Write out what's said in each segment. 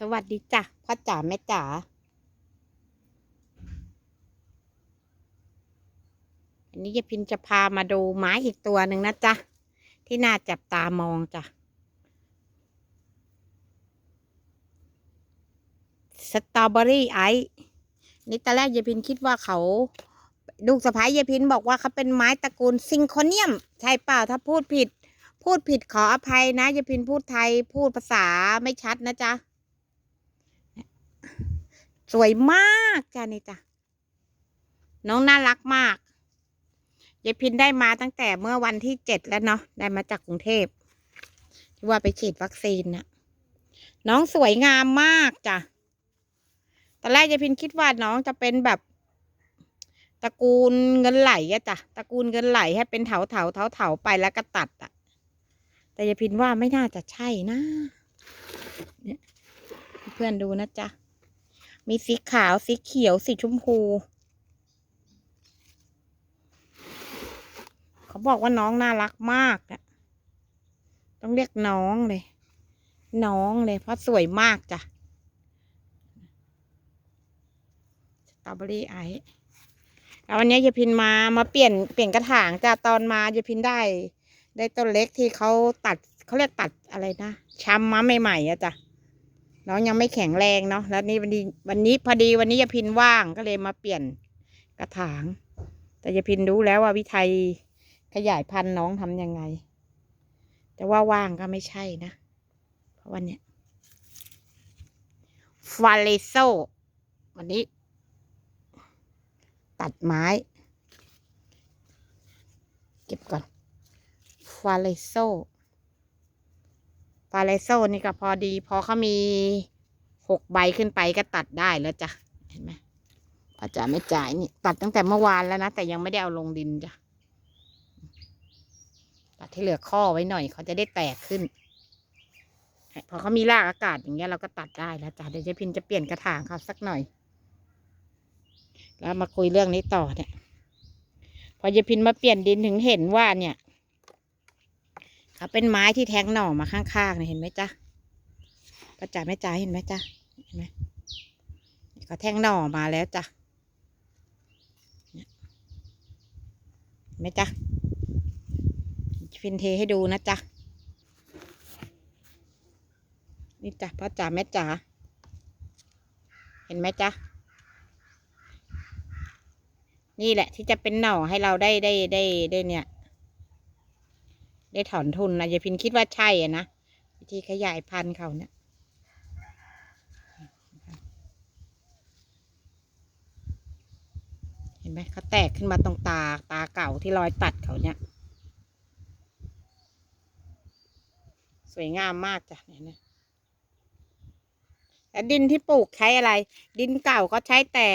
สวัสดีจ้ะพ่อจ๋าแม่จ๋าอันนี้ยายพินจะพามาดูไม้อีกตัวหนึ่งนะจ๊ะ ที่น่าจับตามองจ้ะ สตรอเบอรี่ไอซ์นี่ตอนแรกยายพินคิดว่าเขาลูกสะพ้ายยายพินบอกว่าเขาเป็นไม้ตระกูลซิงโคเนียม ใช่เปล่าถ้าพูดผิด พูดผิดขออภัยนะยายพินพูดไทยพูดภาษาไม่ชัดนะจ๊ะ สวยมากจ้ะนี่จ้ะน้องน่ารักมากยายพินได้มาตั้งแต่เมื่อวันที่เจ็ดแล้วเนาะได้มาจากกรุงเทพที่ว่าไปฉีดวัคซีนน่ะ น้องสวยงามมากจ้ะตอนแรกยายพินคิดว่าน้องจะเป็นแบบตระกูลเงินไหลอะจ้ะตระกูลเงินไหลให้เป็นเถาเถาเถาเถาไปแล้วก็ตัดอะแต่ยายพินว่าไม่น่าจะใช่นะเนี่ยเพื่อนดูนะจ๊ะ มีสีขาว สีเขียว สีชมพู เขาบอกว่าน้องน่ารักมากอะต้องเรียกน้องเลย น้องเลย เพราะสวยมากจ้ะสตรอเบอรี่ไอซ์แล้ววันนี้ยายพินมา มาเปลี่ยน เปลี่ยนกระถางจ้ะตอนมายายพินได้ ได้ต้นเล็กที่เขาตัด เขาเรียกตัดอะไรนะช้ำมาใหม่ๆอะจ้ะ น้องยังไม่แข็งแรงเนาะแล้วนี่วันนี้วันนี้พอดีวันนี้ยาพินว่างก็เลยมาเปลี่ยนกระถาง แต่ยาพินรู้แล้วว่าวิธีขยายพันธุ์น้องทำยังไง แต่ว่าว่างก็ไม่ใช่นะ เพราะวันเนี้ยฟาเลโซวันนี้ ตัดไม้ เก็บก่อนฟาเลโซ ฟาเลโซนี่ก็พอดี พอเขามีหกใบขึ้นไปก็ตัดได้แล้วจ้ะ เห็นไหมพ่อจ๋าไม่จ่ายนี่ ตัดตั้งแต่เมื่อวานแล้วนะ แต่ยังไม่ได้เอาลงดินจ้ะ ตัดที่เหลือข้อไว้หน่อย เขาจะได้แตกขึ้น พอเขามีรากอากาศอย่างเงี้ยเราก็ตัดได้แล้วจ้ะ เดี๋ยวเจะพินจะเปลี่ยนกระถางเขาสักหน่อย แล้วมาคุยเรื่องนี้ต่อเนี่ย พอเจะพินมาเปลี่ยนดินถึงเห็นว่าเนี่ย เขาเป็นไม้ที่แทงหน่อมาข้างๆเนี่ยเห็นไหมจ๊ะป้าจ๋าแม่จ๋าเห็นไหมจ๊ะเห็นไหมเขาแทงหน่อมาแล้วจ้ะเนี่ยเห็นไหมจ๊ะฟินเทให้ดูนะจ๊ะนี่จ้ะป้าจ๋าแม่จ๋าเห็นไหมจ๊ะนี่แหละที่จะเป็นหน่อให้เราได้ได้ได้ได้เนี่ย ได้ถอนทุนนะยายพินคิดว่าใช่อะนะวิธีขยายพันธุ์เขาเนี่ยเห็นไหมเขาแตกขึ้นมาตรงตาตาเก่าที่รอยตัดเขาเนี่ย สวยงามมากจ้ะเนี่ยนะแล้วดินที่ปลูกใช้อะไร ดินเก่าก็ใช้แต่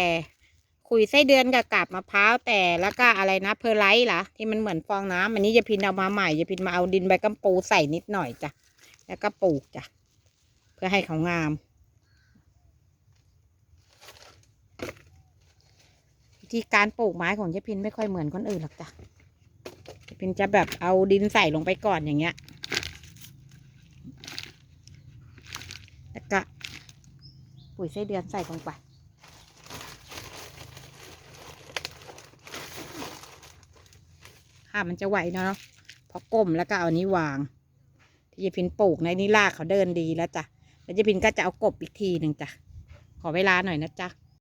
ขุยไส้เดือนกับกาบมะพร้าวแต่แล้วก็อะไรนะเพอร์ไลท์เหรอที่มันเหมือนฟองน้ำอันนี้ยายพินเอามาใหม่ยายพินมาเอาดินใบกัมปูใส่นิดหน่อยจ้ะแล้วก็ปลูกจ้ะเพื่อให้เขางาม วิธีการปลูกไม้ของยายพินไม่ค่อยเหมือนคนอื่นหรอกจ้ะยายพินจะแบบเอาดินใส่ลงไปก่อนอย่างเงี้ยแล้วก็ปุ๋ยไส้เดือนใส่ลงไป ถ้ามันจะไหวเนาะพอก้มแล้วก็เอานี้วาง ที่ยายพินปลูกในนี่รากเขาเดินดีแล้วจ้ะแล้วยายพินก็จะเอากบอีกทีหนึ่งจ้ะขอเวลาหน่อยนะจ๊ะ